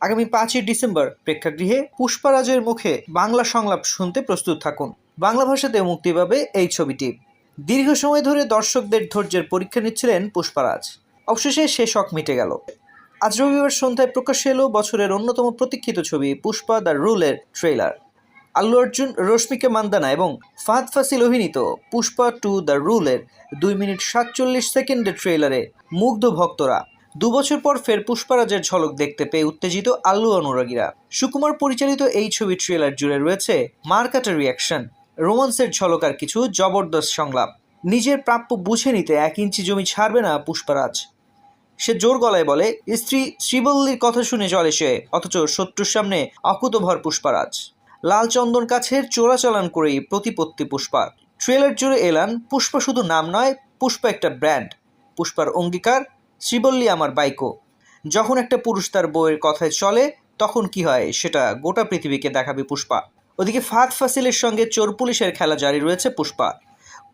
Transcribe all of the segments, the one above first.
আগামী পাঁচই ডিসেম্বর প্রেক্ষাগৃহে পুষ্পারাজের মুখে বাংলা সংলাপ শুনতে প্রস্তুত থাকুন। বাংলা ভাষাতে মুক্তি পাবে এই ছবিটি। দীর্ঘ সময় ধরে দর্শকদের ধৈর্যের পরীক্ষা নিচ্ছিলেন পুষ্পারাজ। অবশেষে সে শখ মিটে গেল। আজ রবিবার সন্ধ্যায় প্রকাশ্যে এলো বছরের অন্যতম প্রতীক্ষিত ছবি পুষ্পা দ্য রুলের ট্রেলার আল্লু অর্জুন, রশ্মিকা মান্দানা এবং ফাহাদ ফাসিল অভিনীত পুষ্পা টু দ্য রুলের দুই মিনিট সাতচল্লিশ সেকেন্ডের ট্রেলারে মুগ্ধ ভক্তরা। দুবছর পর ফের পুষ্পারাজের ঝলক দেখতে পেয়ে উত্তেজিত আল্লু অনুরাগীরা সুকুমার পরিচালিত এই ছবি ট্রেলার জুড়ে রয়েছে মারকাটা রিয়াকশন রোমান্সের ঝলক আর কিছু জবরদস্ত সংলাপ। নিজের প্রাপ্য বুঝে নিতে এক ইঞ্চি জমি ছাড়বে না পুষ্পারাজ। সে জোর গলায় বলে, স্ত্রী, শ্রীবল্লীর কথা শুনে চলে সে, অথচ শত্রুর সামনে অকুতভর পুষ্পারাজ। লাল চন্দন কাছের চোরাচালান করেই প্রতিপত্তি পুষ্পা। ট্রেলার জুড়ে এলান, পুষ্পা শুধু নাম নয়, পুষ্পা একটা ব্র্যান্ড পুষ্পার অঙ্গীকার শ্রীবল্লী আমার বাইকো। যখন একটা পুরুষ তার বইয়ের কথায় চলে, তখন কি হয়, সেটা গোটা পৃথিবীকে দেখাবে পুষ্পা। ওদিকে ফাত ফাসিলের সঙ্গে চোর পুলিশের খেলা জারি রয়েছে পুষ্পা।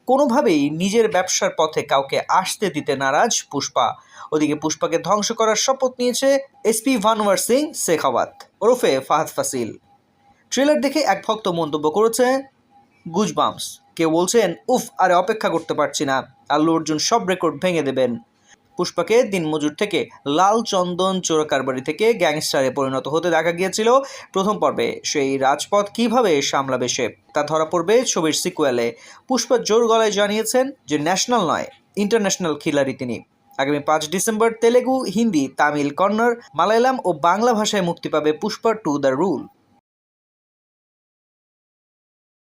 কোনোভাবেই নিজের ব্যবসার পথে কাউকে আসতে দিতে নারাজ পুষ্পা। ওদিকে পুষ্পাকে ধ্বংস করার শপথ নিয়েছে এসপি ভানওয়ার সিং শেখাওয়াত ওরফে ফাহাদ ফাসিল। ট্রেলার দেখে এক ভক্ত মন্তব্য করেছে, গুজবামস। কেউ বলছেন, উফ, আরে অপেক্ষা করতে পারছি না। আল্লু অর্জুন সব রেকর্ড ভেঙে দেবেন। পুষ্পাকে দিনমজুর থেকে লাল চন্দন চোরাকারবারি থেকে গ্যাংস্টারে পরিণত হতে দেখা গিয়েছিল। প্রথম পর্বে সেই রাজপথ কীভাবে সামলাবে সে, তা ধরা পড়বে ছবির সিকুয়েলে। পুষ্পা জোর গলায় জানিয়েছেন যে ন্যাশনাল নয়, ইন্টারন্যাশনাল খিলাড়ি তিনি। আগামী পাঁচ ডিসেম্বর তেলেগু, হিন্দি, তামিল, কন্নড়, মালায়ালাম ও বাংলা ভাষায় মুক্তি পাবে পুষ্পা টু দ্য রুল।